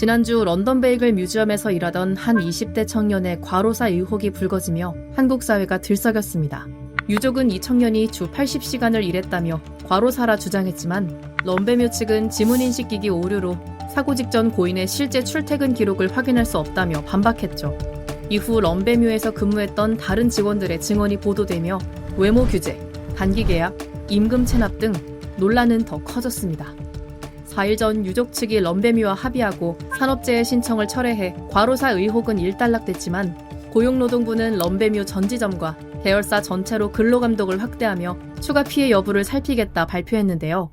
지난주 런던 베이글 뮤지엄에서 일하던 한 20대 청년의 과로사 의혹이 불거지며 한국 사회가 들썩였습니다. 유족은 이 청년이 주 80시간을 일했다며 과로사라 주장했지만 럼베뮤 측은 지문인식 기기 오류로 사고 직전 고인의 실제 출퇴근 기록을 확인할 수 없다며 반박했죠. 이후 럼베뮤에서 근무했던 다른 직원들의 증언이 보도되며 외모 규제, 단기 계약, 임금 체납 등 논란은 더 커졌습니다. 4일 전 유족 측이 럼베뮤와 합의하고 산업재해 신청을 철회해 과로사 의혹은 일단락됐지만 고용노동부는 럼베뮤 전 지점과 계열사 전체로 근로감독을 확대하며 추가 피해 여부를 살피겠다 발표했는데요.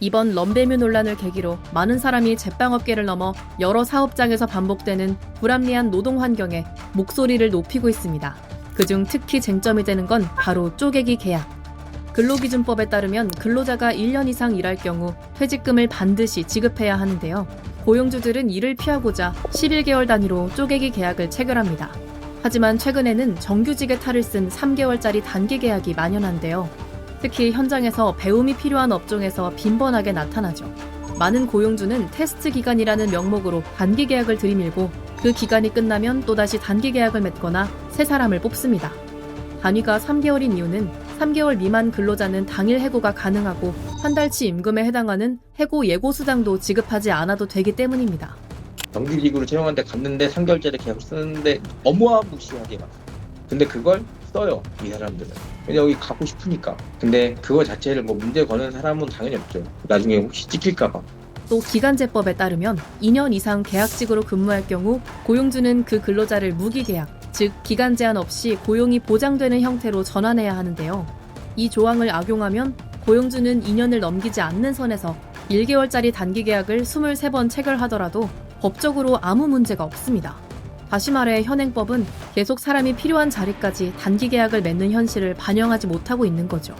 이번 럼베뮤 논란을 계기로 많은 사람이 제빵업계를 넘어 여러 사업장에서 반복되는 불합리한 노동 환경에 목소리를 높이고 있습니다. 그중 특히 쟁점이 되는 건 바로 쪼개기 계약. 근로기준법에 따르면 근로자가 1년 이상 일할 경우 퇴직금을 반드시 지급해야 하는데요. 고용주들은 이를 피하고자 11개월 단위로 쪼개기 계약을 체결합니다. 하지만 최근에는 정규직의 탈을 쓴 3개월짜리 단기 계약이 만연한데요. 특히 현장에서 배움이 필요한 업종에서 빈번하게 나타나죠. 많은 고용주는 테스트 기간이라는 명목으로 단기 계약을 들이밀고 그 기간이 끝나면 또다시 단기 계약을 맺거나 새 사람을 뽑습니다. 단위가 3개월인 이유는 3개월 미만 근로자는 당일 해고가 가능하고 한 달치 임금에 해당하는 해고 예고 수당도 지급하지 않아도 되기 때문입니다. 정규직으로 채용한 데 갔는데 3개월짜리 계약을 쓰는데 어마무시하게 막. 근데 그걸 써요 이 사람들은. 왜냐 여기 가고 싶으니까. 근데 그거 자체를 뭐 문제 거는 사람은 당연히 없죠. 나중에 혹시 찍힐까봐. 또 기간제법에 따르면 2년 이상 계약직으로 근무할 경우 고용주는 그 근로자를 무기계약, 즉 기간 제한 없이 고용이 보장되는 형태로 전환해야 하는데요. 이 조항을 악용하면 고용주는 2년을 넘기지 않는 선에서 1개월짜리 단기 계약을 23번 체결하더라도 법적으로 아무 문제가 없습니다. 다시 말해 현행법은 계속 사람이 필요한 자리까지 단기 계약을 맺는 현실을 반영하지 못하고 있는 거죠.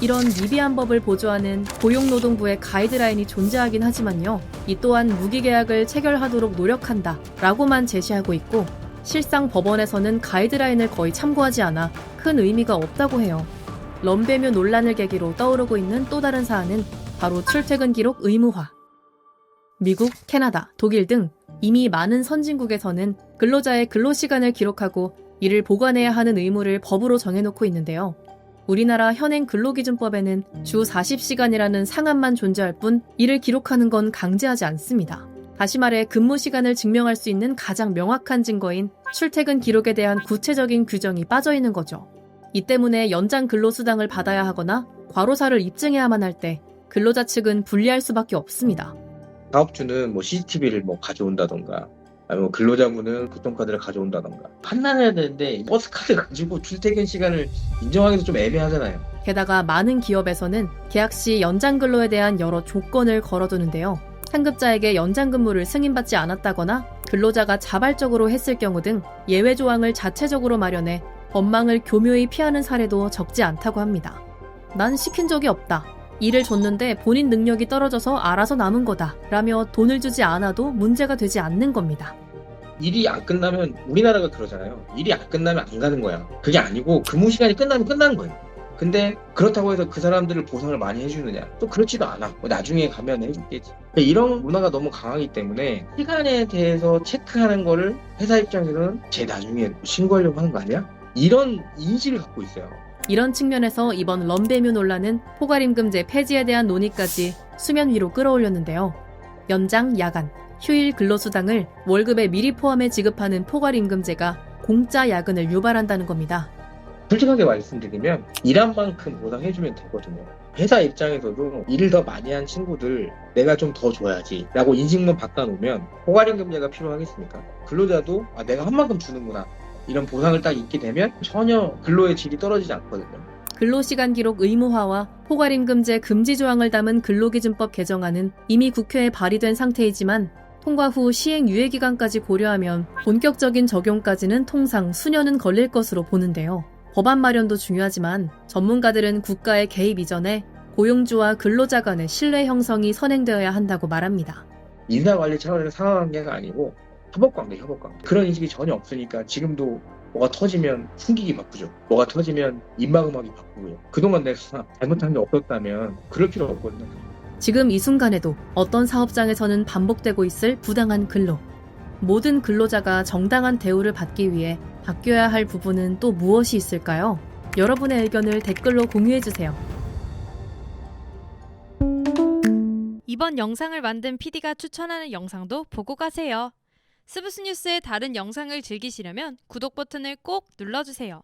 이런 미비한 법을 보조하는 고용노동부의 가이드라인이 존재하긴 하지만요. 이 또한 무기계약을 체결하도록 노력한다 라고만 제시하고 있고 실상 법원에서는 가이드라인을 거의 참고하지 않아 큰 의미가 없다고 해요. 럼베뮤 논란을 계기로 떠오르고 있는 또 다른 사안은 바로 출퇴근 기록 의무화. 미국, 캐나다, 독일 등 이미 많은 선진국에서는 근로자의 근로시간을 기록하고 이를 보관해야 하는 의무를 법으로 정해놓고 있는데요. 우리나라 현행 근로기준법에는 주 40시간이라는 상한만 존재할 뿐 이를 기록하는 건 강제하지 않습니다. 다시 말해 근무 시간을 증명할 수 있는 가장 명확한 증거인 출퇴근 기록에 대한 구체적인 규정이 빠져 있는 거죠. 이 때문에 연장 근로수당을 받아야 하거나 과로사를 입증해야만 할 때 근로자 측은 불리할 수밖에 없습니다. 사업주는 뭐 CCTV를 뭐 가져온다던가 아니면 근로자분은 교통카드를 가져온다던가 판단해야 되는데 버스 카드 가지고 출퇴근 시간을 인정하기도 좀 애매하잖아요. 게다가 많은 기업에서는 계약 시 연장 근로에 대한 여러 조건을 걸어두는데요. 상급자에게 연장 근무를 승인받지 않았다거나 근로자가 자발적으로 했을 경우 등 예외 조항을 자체적으로 마련해 법망을 교묘히 피하는 사례도 적지 않다고 합니다. 난 시킨 적이 없다. 일을 줬는데 본인 능력이 떨어져서 알아서 남은 거다. 라며 돈을 주지 않아도 문제가 되지 않는 겁니다. 일이 안 끝나면 우리나라가 그러잖아요. 일이 안 끝나면 안 가는 거야. 그게 아니고 근무 시간이 끝나면 끝나는 거예요. 근데 그렇다고 해서 그 사람들을 보상을 많이 해주느냐? 또 그렇지도 않아. 뭐 나중에 가면 해주겠지. 이런 문화가 너무 강하기 때문에 시간에 대해서 체크하는 거를 회사 입장에서는 쟤 나중에 신고하려고 하는 거 아니야? 이런 인식을 갖고 있어요. 이런 측면에서 이번 럼베뮤 논란은 포괄임금제 폐지에 대한 논의까지 수면 위로 끌어올렸는데요. 연장, 야간, 휴일 근로수당을 월급에 미리 포함해 지급하는 포괄임금제가 공짜 야근을 유발한다는 겁니다. 솔직하게 말씀드리면 일한 만큼 보상해주면 되거든요. 회사 입장에서도 일을 더 많이 한 친구들 내가 좀 더 줘야지 라고 인식만 바꿔놓으면 포괄임금제가 필요하겠습니까? 근로자도 아, 내가 한 만큼 주는구나 이런 보상을 딱 있게 되면 전혀 근로의 질이 떨어지지 않거든요. 근로시간 기록 의무화와 포괄임금제 금지 조항을 담은 근로기준법 개정안은 이미 국회에 발의된 상태이지만 통과 후 시행 유예 기간까지 고려하면 본격적인 적용까지는 통상 수년은 걸릴 것으로 보는데요. 법안 마련도 중요하지만 전문가들은 국가의 개입 이전에 고용주와 근로자 간의 신뢰 형성이 선행되어야 한다고 말합니다. 인사 관리 차원에서 상하관계가 아니고 협업관계, 협업관계. 그런 인식이 전혀 없으니까 지금도 뭐가 터지면 숨기기 바쁘죠. 뭐가 터지면 입마금하기 바쁘고요. 그동안 내가 잘못한 게 없었다면 그럴 필요 없거든요. 지금 이 순간에도 어떤 사업장에서는 반복되고 있을 부당한 근로. 모든 근로자가 정당한 대우를 받기 위해 바뀌어야 할 부분은 또 무엇이 있을까요? 여러분의 의견을 댓글로 공유해주세요. 이번 영상을 만든 PD가 추천하는 영상도 보고 가세요. 스브스 뉴스의 다른 영상을 즐기시려면 구독 버튼을 꼭 눌러주세요.